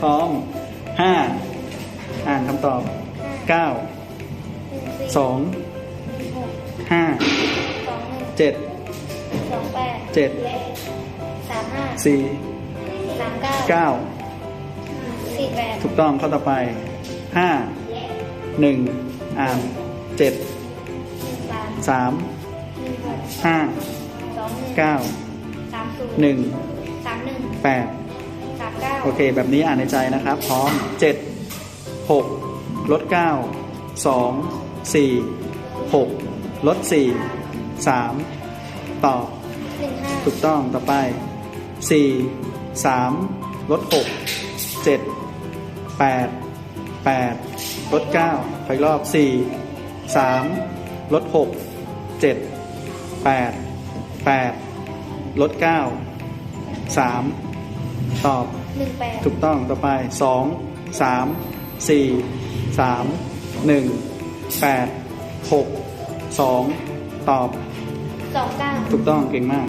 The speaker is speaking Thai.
พร้อมห้าอ่านคำตอบเก้าสองหกห้าสองหนึ่งเจ็ดสองแปดเจ็ดสามห้าสี่สามเก้าเก้าสี่แปดถูกต้องข้อต่อไปห้าหนึ่งอ่านเจ็ดหนึ่งสามสามหนึ่งหกห้าสองหนึ่งเก้าสามศูนย์หนึ่งสามหนึ่งแปดสามเก้า โอเค แบบนี้อ่านในใจนะครับ พร้อมเจ็ดหกลดเก้าสองสี่หกลดสี่สามต่อหนึ่งห้าถูกต้องต่อไปสี่สามลดหกเจ็ดแปดแปดลดเก้าไปอีกรอบสี่สามลดหกเจ็ดแปดแปดลดเก้าสาม ตอบหนึ่งแปดถูกต้องต่อไปสองสามสี่สามหนึ่งแปดหกสองตอบสองเก้าถูกต้องเก่งมาก